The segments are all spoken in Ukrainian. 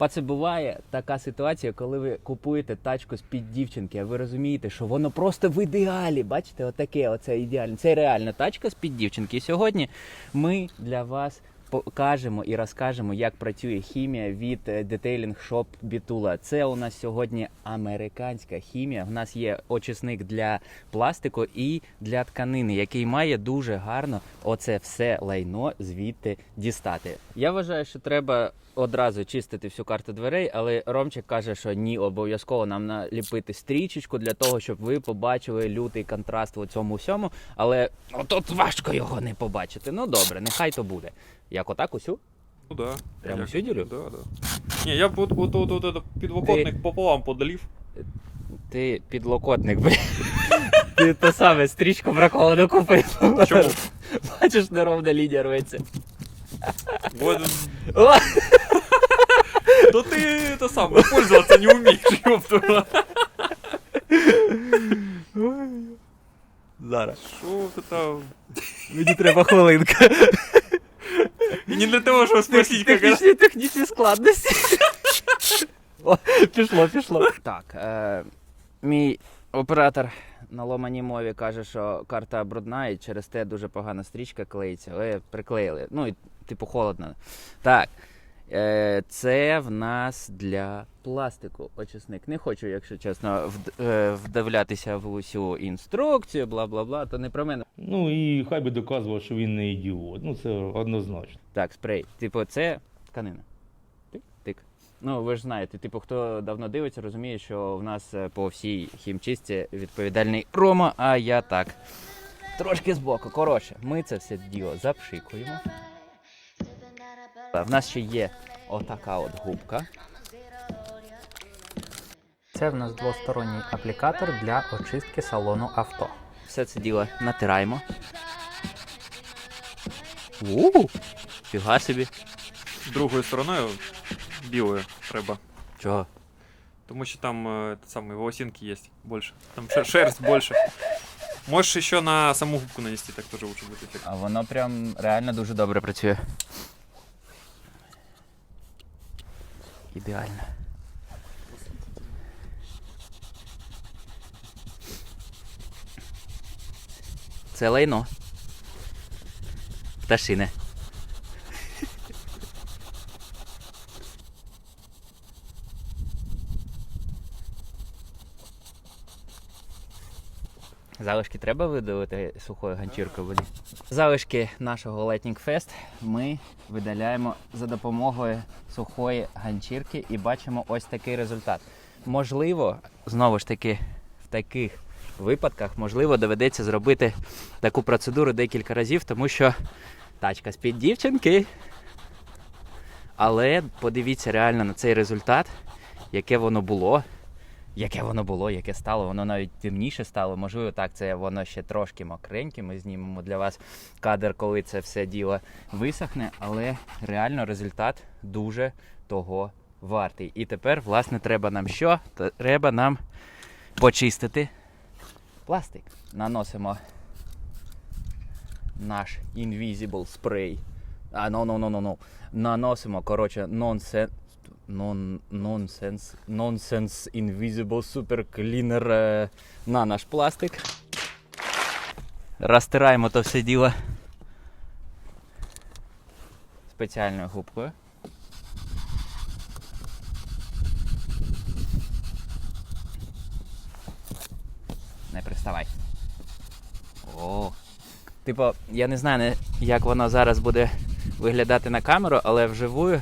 Паце буває така ситуація, коли ви купуєте тачку з під дівчинки, а ви розумієте, що воно просто в ідеалі. Бачите, отаке, оце ідеальне. Це реальна тачка з під дівчинки. І сьогодні ми для вас покажемо і розкажемо, як працює хімія від Detailing Shop Bitula. Це у нас сьогодні американська хімія. У нас є очисник для пластику і для тканини, який має дуже гарно оце все лайно звідти дістати. Я вважаю, що треба одразу чистити всю карту дверей, але Ромчик каже, що ні, обов'язково нам наліпити стрічечку для того, щоб ви побачили лютий контраст у цьому всьому. Але тут важко його не побачити. Ну добре, нехай то буде. Як отак усю? Ну да. Прямо Як? всю ділю? Да, да. Ні, я б от, от, от, от, от підлокотник пополам подалів. Ти підлокотник, блін. Ти те саме стрічку браковану купив. Чому? Бачиш, неровна лінія рветься. Бо, О! то ти те саме, пользуватися не вмієш, ёпта. Зараз. Що ти там? Мені треба хвилинка. Не для того, щоб спросити, як Технічні, технічні складності. О, пішло, пішло. Так, е, мій оператор на ломаній мові каже, що карта брудна і через те дуже погана стрічка клеїться. Але приклеїли. Ну, і, типу, холодно. Так. Е, це в нас для пластику очисник. Не хочу, якщо чесно, вд- е, вдивлятися в усю інструкцію, бла бла бла, то не про мене. Ну і хай би доказував, що він не ідіот. Ну це однозначно. Так, спрей. Типу, це тканина. Тик, тик. Ну, ви ж знаєте, типу, хто давно дивиться, розуміє, що в нас е, по всій хімчистці відповідальний Рома, а я так. Трошки збоку. Коротше, ми це все діло запшикуємо. В нас ще є отака от губка. Це в нас двосторонній аплікатор для очистки салону авто. Все це діло натираємо. У, фіга собі. Другою стороною білою треба. Чого? Тому що там е, те саме, волосинки є більше. Там шер- шерсть більше. Можеш ще на саму губку нанести, так теж лучше буде ефект. А воно прям реально дуже добре працює. Ідеально. Це лайно. Пташине. Залишки треба видалити сухою ганчіркою воді. Залишки нашого Lightning Fest ми видаляємо за допомогою сухої ганчірки і бачимо ось такий результат. Можливо, знову ж таки, в таких випадках можливо доведеться зробити таку процедуру декілька разів, тому що тачка з-під дівчинки. Але подивіться реально на цей результат, яке воно було яке воно було, яке стало, воно навіть темніше стало. Можливо, так, це воно ще трошки мокреньке. Ми знімемо для вас кадр, коли це все діло висохне, але реально результат дуже того вартий. І тепер, власне, треба нам що? Треба нам почистити пластик. Наносимо наш Invisible Spray. А, no, no, no, no, no. Наносимо, коротше, нонсен... Non, nonsense, nonsense Invisible Super Cleaner е, на наш пластик. Розтираємо то все діло спеціальною губкою. Не приставай. О. Типу, я не знаю, як воно зараз буде виглядати на камеру, але вживую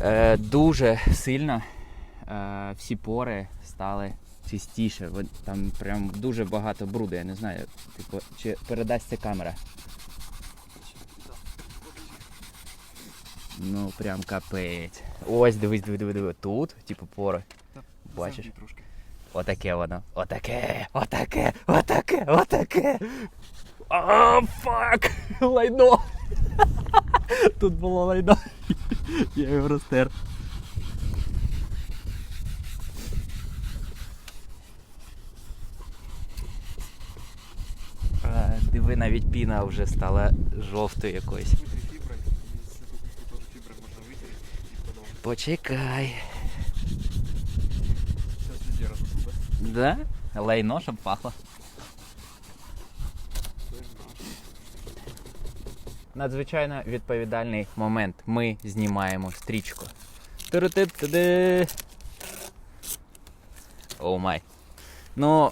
е, дуже сильно е, всі пори стали чистіше. Там прям дуже багато бруду. Я не знаю, типу, чи передасть це камера. Ну, прям капець. Ось, дивись, диви, диви, диви. Тут, типу, пори. Бачиш? Отаке воно. Отаке, отаке, отаке, отаке. А, фак! Лайно! Тут було лайно. Я його розтер. Диви, навіть піна вже стала жовтою якоюсь. Почекай. Да? Лайно, щоб пахло. Надзвичайно відповідальний момент. Ми знімаємо стрічку. Туру-ти-ти-ди. Май. Ну,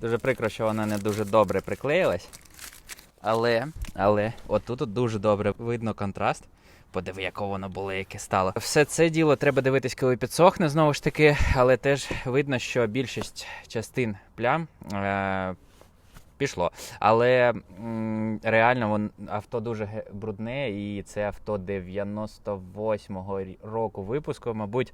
дуже прикро, що вона не дуже добре приклеїлась. Але, але, отут дуже добре видно контраст. Подиви, яке воно було, яке стало. Все це діло треба дивитись, коли підсохне знову ж таки, але теж видно, що більшість частин плям е- пішло. Але м, реально вон, авто дуже брудне, і це авто 98-го року випуску, мабуть.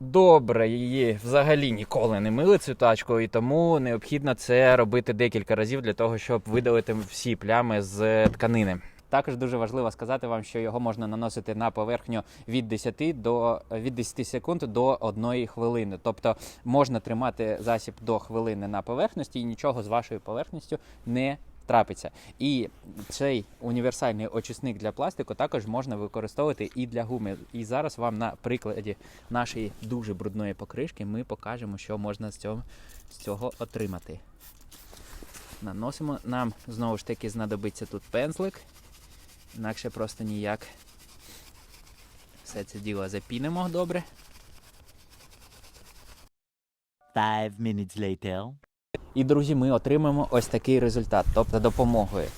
Добре, її взагалі ніколи не мили цю тачку, і тому необхідно це робити декілька разів для того, щоб видалити всі плями з тканини. Також дуже важливо сказати вам, що його можна наносити на поверхню від 10 до від 10 секунд до 1 хвилини. Тобто можна тримати засіб до хвилини на поверхності і нічого з вашою поверхністю не трапиться. І цей універсальний очисник для пластику також можна використовувати і для гуми. І зараз вам на прикладі нашої дуже брудної покришки ми покажемо, що можна з цього, з цього отримати. Наносимо. Нам знову ж таки знадобиться тут пензлик. Інакше просто ніяк. Все це діло запінимо добре. Five minutes later. І, друзі, ми отримаємо ось такий результат. Тобто, допомогою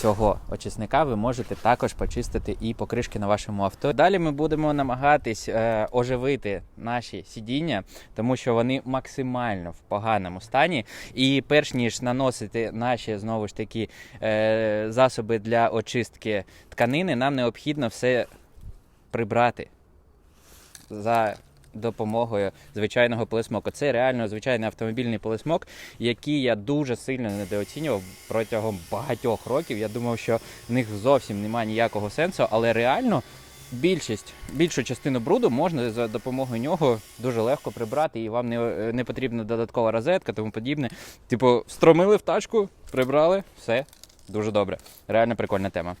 цього очисника ви можете також почистити і покришки на вашому авто. Далі ми будемо намагатись е, оживити наші сидіння, тому що вони максимально в поганому стані. І перш ніж наносити наші знову ж таки е, засоби для очистки тканини, нам необхідно все прибрати за допомогою звичайного пилисмоку. Це реально звичайний автомобільний пилисмок, який я дуже сильно недооцінював протягом багатьох років. Я думав, що в них зовсім немає ніякого сенсу, але реально. Більшість, більшу частину бруду можна за допомогою нього дуже легко прибрати, і вам не, не потрібна додаткова розетка, тому подібне. Типу, стромили в тачку, прибрали, все, дуже добре. Реально прикольна тема.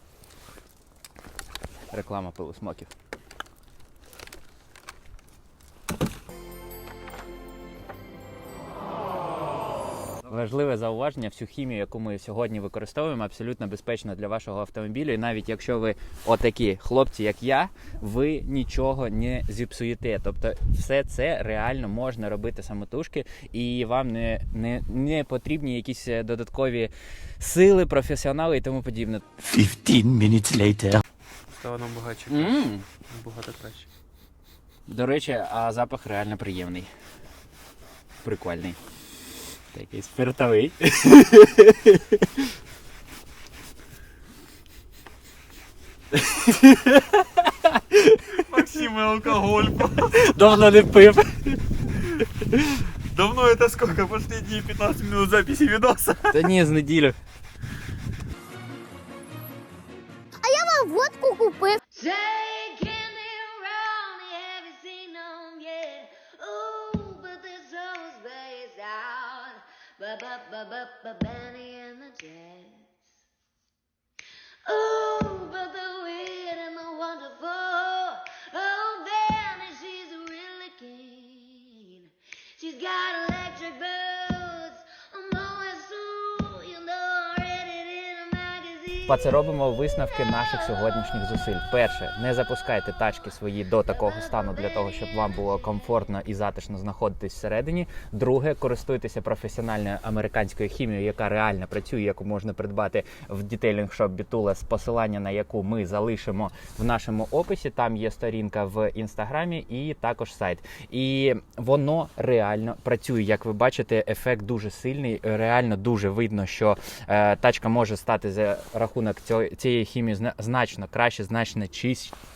Реклама пилосмоків. Важливе зауваження, всю хімію, яку ми сьогодні використовуємо, абсолютно безпечна для вашого автомобіля. І навіть якщо ви отакі хлопці, як я, ви нічого не зіпсуєте. Тобто, все це реально можна робити самотужки, і вам не, не, не потрібні якісь е, додаткові сили, професіонали і тому подібне. Fifteen minutes later. Стало набагато, м набагато краще. До речі, а запах реально приємний. Прикольний. Такий спиртовий. Максим и алкоголь. Давно не пив. Давно это сколько? Последние 15 минут записи видоса. Та ні, з неділю. Ba ba ba ba ba Benny and the Jets. Ooh, but the magazine. Це робимо висновки наших сьогоднішніх зусиль. Перше, не запускайте тачки свої до такого стану для того, щоб вам було комфортно і затишно знаходитись всередині. Друге, користуйтеся професіональною американською хімією, яка реально працює, яку можна придбати в детейлінг шоп Бітула, з посилання на яку ми залишимо в нашому описі. Там є сторінка в інстаграмі і також сайт. І воно реально працює. Як ви бачите, ефект дуже сильний. Реально дуже видно, що е, тачка може стати за рахунок цього, цієї хімії значно краще, значно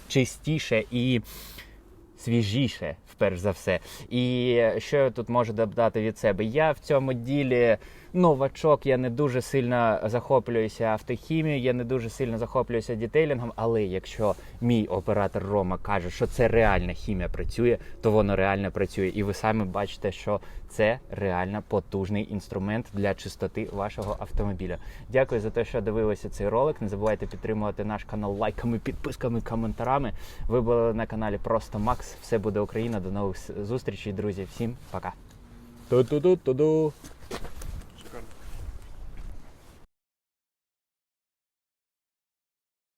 чистіше і свіжіше, вперш за все. І що я тут можу додати від себе? Я в цьому ділі новачок, я не дуже сильно захоплююся автохімією, я не дуже сильно захоплююся дітейлінгом, але якщо мій оператор Рома каже, що це реальна хімія працює, то воно реально працює. І ви самі бачите, що це реально потужний інструмент для чистоти вашого автомобіля. Дякую за те, що дивилися цей ролик. Не забувайте підтримувати наш канал лайками, підписками, коментарами. Ви були на каналі Просто Макс. Все буде Україна. До нових зустрічей, друзі. Всім пока. Ту-ту-ту-ту-ду.